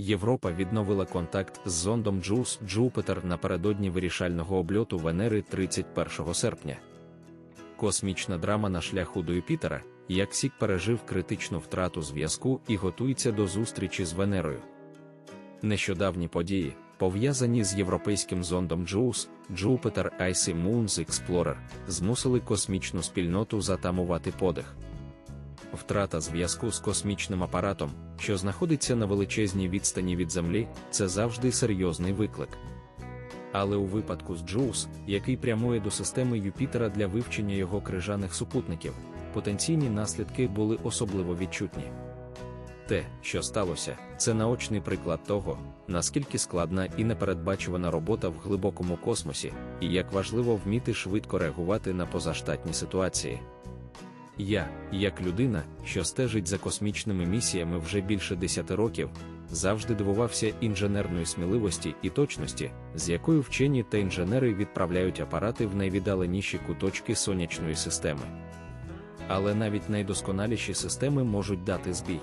Європа відновила контакт з зондом JUICE Jupiter напередодні вирішального обльоту Венери 31 серпня. Космічна драма на шляху до Юпітера, як Сік пережив критичну втрату зв'язку і готується до зустрічі з Венерою. Нещодавні події, пов'язані з європейським зондом JUICE, Jupiter Icy Moons Explorer, змусили космічну спільноту затамувати подих. Втрата зв'язку з космічним апаратом, що знаходиться на величезній відстані від Землі, це завжди серйозний виклик. Але у випадку з JUICE, який прямує до системи Юпітера для вивчення його крижаних супутників, потенційні наслідки були особливо відчутні. Те, що сталося, це наочний приклад того, наскільки складна і непередбачувана робота в глибокому космосі, і як важливо вміти швидко реагувати на позаштатні ситуації. Я, як людина, що стежить за космічними місіями вже більше десяти років, завжди дивувався інженерної сміливості і точності, з якою вчені та інженери відправляють апарати в найвіддаленіші куточки сонячної системи. Але навіть найдосконаліші системи можуть дати збій.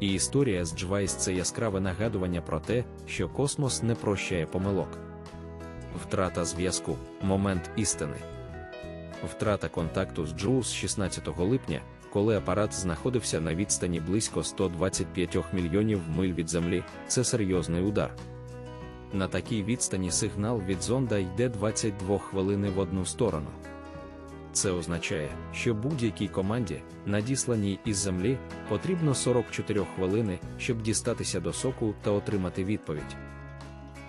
І історія з Джвайс це яскраве нагадування про те, що космос не прощає помилок. Втрата зв'язку момент істини. Втрата контакту з Джоус 16 липня, коли апарат знаходився на відстані близько 125 мільйонів миль від Землі, це серйозний удар. На такій відстані сигнал від зонда йде 22 хвилини в одну сторону. Це означає, що будь-якій команді, надісланій із землі, потрібно 44 хвилини, щоб дістатися до соку та отримати відповідь.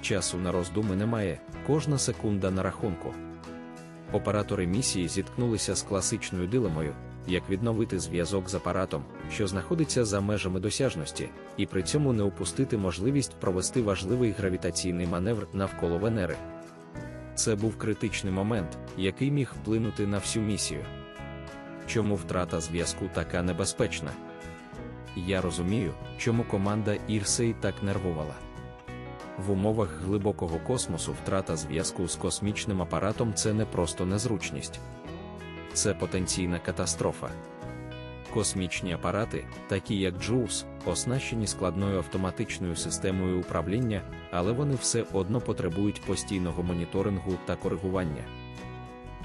Часу на роздуми немає, кожна секунда на рахунку. Оператори місії зіткнулися з класичною дилемою, як відновити зв'язок з апаратом, що знаходиться за межами досяжності, і при цьому не упустити можливість провести важливий гравітаційний маневр навколо Венери. Це був критичний момент, який міг вплинути на всю місію. Чому втрата зв'язку така небезпечна? Я розумію, чому команда Ірсей так нервувала. В умовах глибокого космосу втрата зв'язку з космічним апаратом це не просто незручність, це потенційна катастрофа. Космічні апарати, такі як JUICE, оснащені складною автоматичною системою управління, але вони все одно потребують постійного моніторингу та коригування.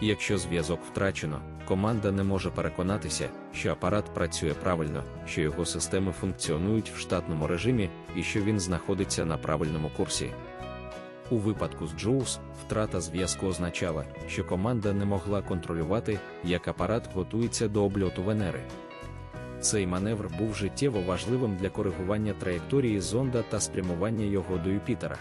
Якщо зв'язок втрачено, команда не може переконатися, що апарат працює правильно, що його системи функціонують в штатному режимі і що він знаходиться на правильному курсі. У випадку з JUICE втрата зв'язку означала, що команда не могла контролювати, як апарат готується до обльоту Венери. Цей маневр був життєво важливим для коригування траєкторії зонда та спрямування його до Юпітера.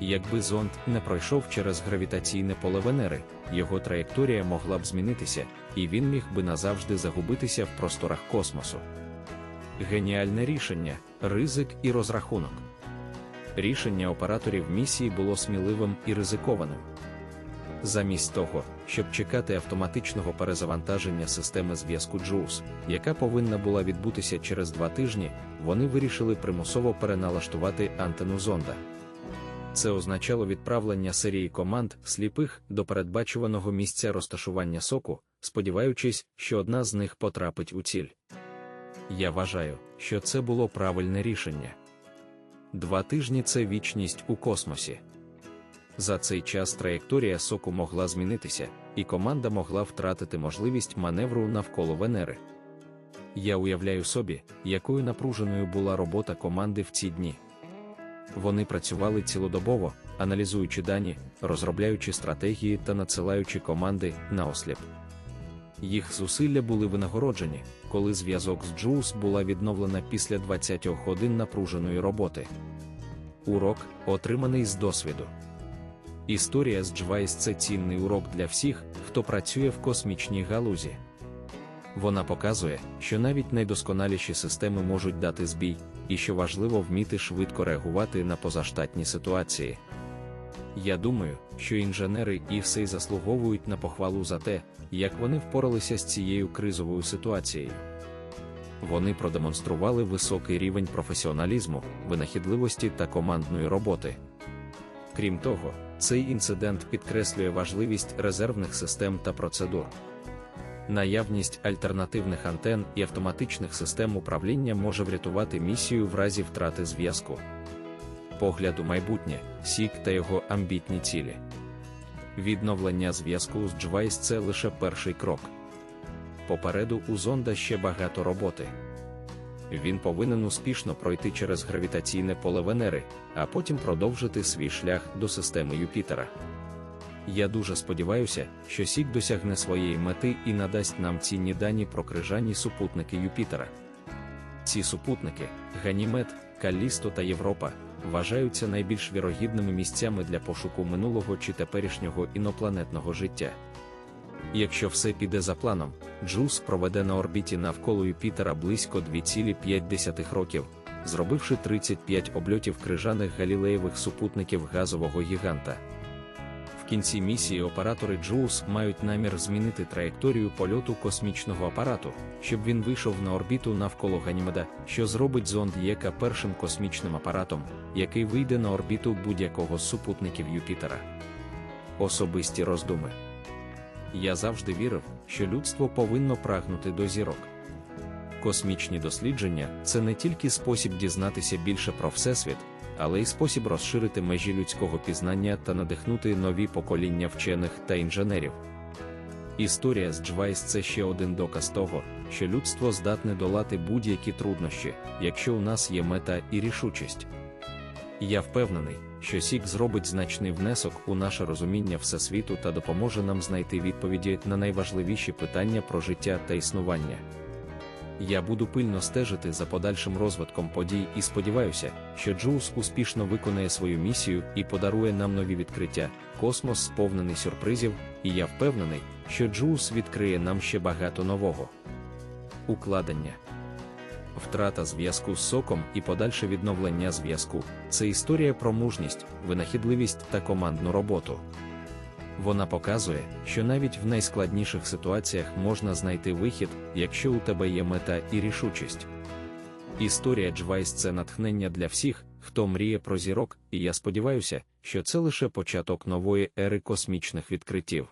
Якби зонд не пройшов через гравітаційне поле Венери, його траєкторія могла б змінитися, і він міг би назавжди загубитися в просторах космосу. Геніальне рішення, ризик і розрахунок. Рішення операторів місії було сміливим і ризикованим. Замість того, щоб чекати автоматичного перезавантаження системи зв'язку JUICE, яка повинна була відбутися через два тижні, вони вирішили примусово переналаштувати антенну зонда. Це означало відправлення серії команд сліпих до передбачуваного місця розташування соку, сподіваючись, що одна з них потрапить у ціль. Я вважаю, що це було правильне рішення. Два тижні це вічність у космосі. За цей час траєкторія соку могла змінитися, і команда могла втратити можливість маневру навколо Венери. Я уявляю собі, якою напруженою була робота команди в ці дні. Вони працювали цілодобово, аналізуючи дані, розробляючи стратегії та надсилаючи команди на осліп. Їх зусилля були винагороджені, коли зв'язок з Джулс була відновлена після 20 годин напруженої роботи. Урок, отриманий з досвіду. Історія з Джвайс це цінний урок для всіх, хто працює в космічній галузі. Вона показує, що навіть найдосконаліші системи можуть дати збій, і що важливо вміти швидко реагувати на позаштатні ситуації. Я думаю, що інженери і все й заслуговують на похвалу за те, як вони впоралися з цією кризовою ситуацією. Вони продемонстрували високий рівень професіоналізму, винахідливості та командної роботи. Крім того, цей інцидент підкреслює важливість резервних систем та процедур. Наявність альтернативних антен і автоматичних систем управління може врятувати місію в разі втрати зв'язку. Погляд у майбутнє, Сік та його амбітні цілі. Відновлення зв'язку з Джвайс це лише перший крок. Попереду у зонда ще багато роботи. Він повинен успішно пройти через гравітаційне поле Венери, а потім продовжити свій шлях до системи Юпітера. Я дуже сподіваюся, що Сік досягне своєї мети і надасть нам цінні дані про крижані супутники Юпітера. Ці супутники Ганімед, Калісто та Європа вважаються найбільш вірогідними місцями для пошуку минулого чи теперішнього інопланетного життя. Якщо все піде за планом, Джус проведе на орбіті навколо Юпітера близько 2,5 років, зробивши 35 обльотів крижаних галілеєвих супутників газового гіганта. Кінці місії оператори Джоус мають намір змінити траєкторію польоту космічного апарату, щоб він вийшов на орбіту навколо Ганімеда, що зробить зонд ЄКА першим космічним апаратом, який вийде на орбіту будь-якого з супутників Юпітера. Особисті роздуми. Я завжди вірив, що людство повинно прагнути до зірок. Космічні дослідження це не тільки спосіб дізнатися більше про Всесвіт, але й спосіб розширити межі людського пізнання та надихнути нові покоління вчених та інженерів. Історія з Джвайс це ще один доказ того, що людство здатне долати будь-які труднощі, якщо у нас є мета і рішучість. Я впевнений, що Сік зробить значний внесок у наше розуміння всесвіту та допоможе нам знайти відповіді на найважливіші питання про життя та існування. Я буду пильно стежити за подальшим розвитком подій і сподіваюся, що Джоус успішно виконає свою місію і подарує нам нові відкриття. Космос сповнений сюрпризів, і я впевнений, що Джоус відкриє нам ще багато нового. Укладення Втрата зв'язку з соком і подальше відновлення зв'язку це історія про мужність, винахідливість та командну роботу. Вона показує, що навіть в найскладніших ситуаціях можна знайти вихід, якщо у тебе є мета і рішучість. Історія Джвайс це натхнення для всіх, хто мріє про зірок, і я сподіваюся, що це лише початок нової ери космічних відкриттів.